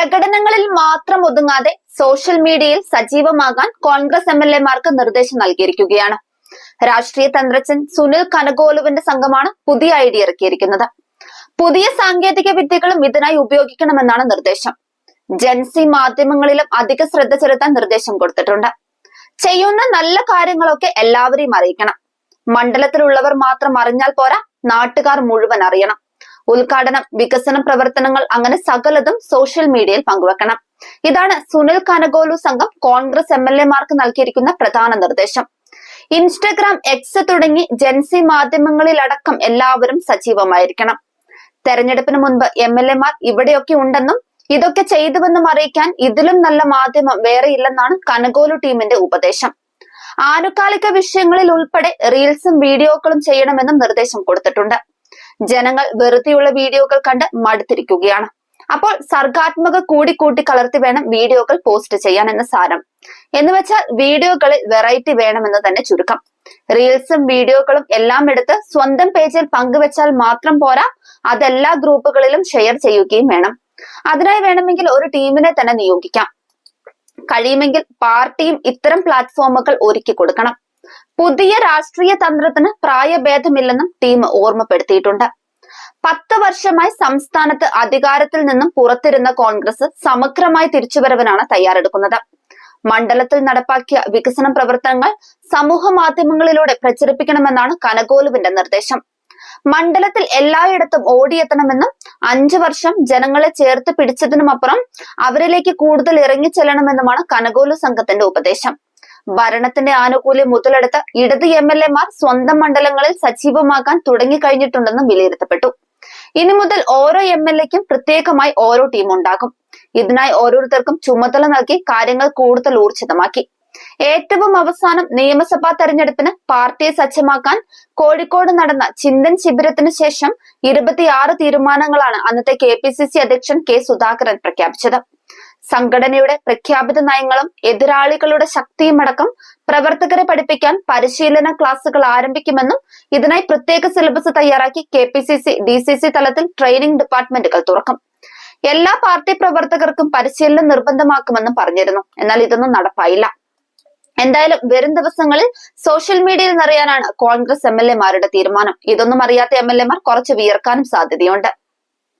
പ്രകടനങ്ങളിൽ മാത്രം ഒതുങ്ങാതെ സോഷ്യൽ മീഡിയയിൽ സജീവമാകാൻ കോൺഗ്രസ് എം എൽ എമാർക്ക് നിർദ്ദേശം നൽകിയിരിക്കുകയാണ്. രാഷ്ട്രീയ തന്ത്രജ്ഞൻ സുനിൽ കനകോലുവിന്റെ സംഘമാണ് പുതിയ ഐഡിയ ഇറക്കിയിരിക്കുന്നത്. പുതിയ സാങ്കേതിക വിദ്യകളും ഇതിനായി ഉപയോഗിക്കണമെന്നാണ് നിർദ്ദേശം. ജൻസി മാധ്യമങ്ങളിലും അധിക ശ്രദ്ധ ചെലുത്താൻ നിർദ്ദേശം കൊടുത്തിട്ടുണ്ട്. ചെയ്യുന്ന നല്ല കാര്യങ്ങളൊക്കെ എല്ലാവരെയും അറിയിക്കണം. മണ്ഡലത്തിലുള്ളവർ മാത്രം അറിഞ്ഞാൽ പോരാ നാട്ടുകാർ മുഴുവൻ അറിയണം. ഉദ്ഘാടനം വികസന പ്രവർത്തനങ്ങൾ അങ്ങനെ സകലതും സോഷ്യൽ മീഡിയയിൽ പങ്കുവെക്കണം. ഇതാണ് സുനിൽ കാനഗോലു സംഘം കോൺഗ്രസ് എം എൽ എമാർക്ക് നൽകിയിരിക്കുന്ന പ്രധാന നിർദ്ദേശം. ഇൻസ്റ്റഗ്രാം എക്സ് തുടങ്ങി ജൻസി മാധ്യമങ്ങളിലടക്കം എല്ലാവരും സജീവമായിരിക്കണം. തെരഞ്ഞെടുപ്പിന് മുൻപ് എം എൽ എമാർ ഇവിടെയൊക്കെ ഉണ്ടെന്നും ഇതൊക്കെ ചെയ്തുവെന്നും അറിയിക്കാൻ ഇതിലും നല്ല മാധ്യമം വേറെയില്ലെന്നാണ് കനകോലു ടീമിന്റെ ഉപദേശം. ആനുകാലിക വിഷയങ്ങളിൽ ഉൾപ്പെടെ റീൽസും വീഡിയോകളും ചെയ്യണമെന്നും നിർദ്ദേശം കൊടുത്തിട്ടുണ്ട്. ജനങ്ങൾ വെറുതെയുള്ള വീഡിയോകൾ കണ്ട് മടുത്തിരിക്കുകയാണ്. അപ്പോൾ സർഗാത്മക കൂടിക്കൂട്ടി കലർത്തി വേണം വീഡിയോകൾ പോസ്റ്റ് ചെയ്യാൻ എന്ന സാരം. എന്ന് വെച്ചാൽ വീഡിയോകളിൽ വെറൈറ്റി വേണമെന്ന് തന്നെ ചുരുക്കം. റീൽസും വീഡിയോകളും എല്ലാം എടുത്ത് സ്വന്തം പേജിൽ പങ്കുവെച്ചാൽ മാത്രം പോരാ അതെല്ലാ ഗ്രൂപ്പുകളിലും ഷെയർ ചെയ്യുകയും വേണം. അതിനായി വേണമെങ്കിൽ ഒരു ടീമിനെ തന്നെ നിയോഗിക്കാം. കഴിയുമെങ്കിൽ പാർട്ടിയും ഇത്തരം പ്ലാറ്റ്ഫോമുകൾ ഒരുക്കി കൊടുക്കണം. പുതിയ രാഷ്ട്രീയ തന്ത്രത്തിന് പ്രായഭേദമില്ലെന്നും ടീം ഓർമ്മപ്പെടുത്തിയിട്ടുണ്ട്. പത്ത് വർഷമായി സംസ്ഥാനത്ത് അധികാരത്തിൽ നിന്നും പുറത്തിരുന്ന കോൺഗ്രസ് സമഗ്രമായി തിരിച്ചുവരവിനാണ് തയ്യാറെടുക്കുന്നത്. മണ്ഡലത്തിൽ നടപ്പാക്കിയ വികസന പ്രവർത്തനങ്ങൾ സമൂഹ മാധ്യമങ്ങളിലൂടെ പ്രചരിപ്പിക്കണമെന്നാണ് കനകോലുവിന്റെ നിർദ്ദേശം. മണ്ഡലത്തിൽ എല്ലായിടത്തും ഓടിയെത്തണമെന്നും അഞ്ചു വർഷം ജനങ്ങളെ ചേർത്ത് പിടിച്ചതിനുമപ്പുറം അവരിലേക്ക് കൂടുതൽ ഇറങ്ങിച്ചെല്ലണമെന്നുമാണ് കനകോലു സംഘത്തിന്റെ ഉപദേശം. ഭരണത്തിന്റെ ആനുകൂല്യം മുതലെടുത്ത് ഇടത് എം എൽ എമാർ സ്വന്തം മണ്ഡലങ്ങളിൽ സജീവമാക്കാൻ തുടങ്ങിക്കഴിഞ്ഞിട്ടുണ്ടെന്നും വിലയിരുത്തപ്പെട്ടു. ഇനി മുതൽ ഓരോ എം എൽ എക്കും പ്രത്യേകമായി ഓരോ ടീം ഉണ്ടാകും. ഇതിനായി ഓരോരുത്തർക്കും ചുമതല നൽകി കാര്യങ്ങൾ കൂടുതൽ ഊർജിതമാക്കി. ഏറ്റവും അവസാനം നിയമസഭാ തെരഞ്ഞെടുപ്പിന് പാർട്ടിയെ സജ്ജമാക്കാൻ കോഴിക്കോട് നടന്ന ചിന്തൻ ശിബിരത്തിന് ശേഷം ഇരുപത്തിയാറ് തീരുമാനങ്ങളാണ് അന്നത്തെ കെ പി സി സി അധ്യക്ഷൻ കെ സുധാകരൻ പ്രഖ്യാപിച്ചത്. സംഘടനയുടെ പ്രഖ്യാപിത നയങ്ങളും എതിരാളികളുടെ ശക്തിയുമടക്കം പ്രവർത്തകരെ പഠിപ്പിക്കാൻ പരിശീലന ക്ലാസുകൾ ആരംഭിക്കുമെന്നും ഇതിനായി പ്രത്യേക സിലബസ് തയ്യാറാക്കി K P C C D C C തലത്തിൽ ട്രെയിനിംഗ് ഡിപ്പാർട്ട്മെന്റുകൾ തുറക്കും. എല്ലാ പാർട്ടി പ്രവർത്തകർക്കും പരിശീലനം നിർബന്ധമാക്കുമെന്നും പറഞ്ഞിരുന്നു. എന്നാൽ ഇതൊന്നും നടപ്പായില്ല. എന്തായാലും വരും ദിവസങ്ങളിൽ സോഷ്യൽ മീഡിയയിൽ നിറയാനാണ് കോൺഗ്രസ് എം എൽ എമാരുടെ തീരുമാനം. ഇതൊന്നും അറിയാത്ത എം എൽ എമാർ കുറച്ച് വിയർക്കാനും സാധ്യതയുണ്ട്.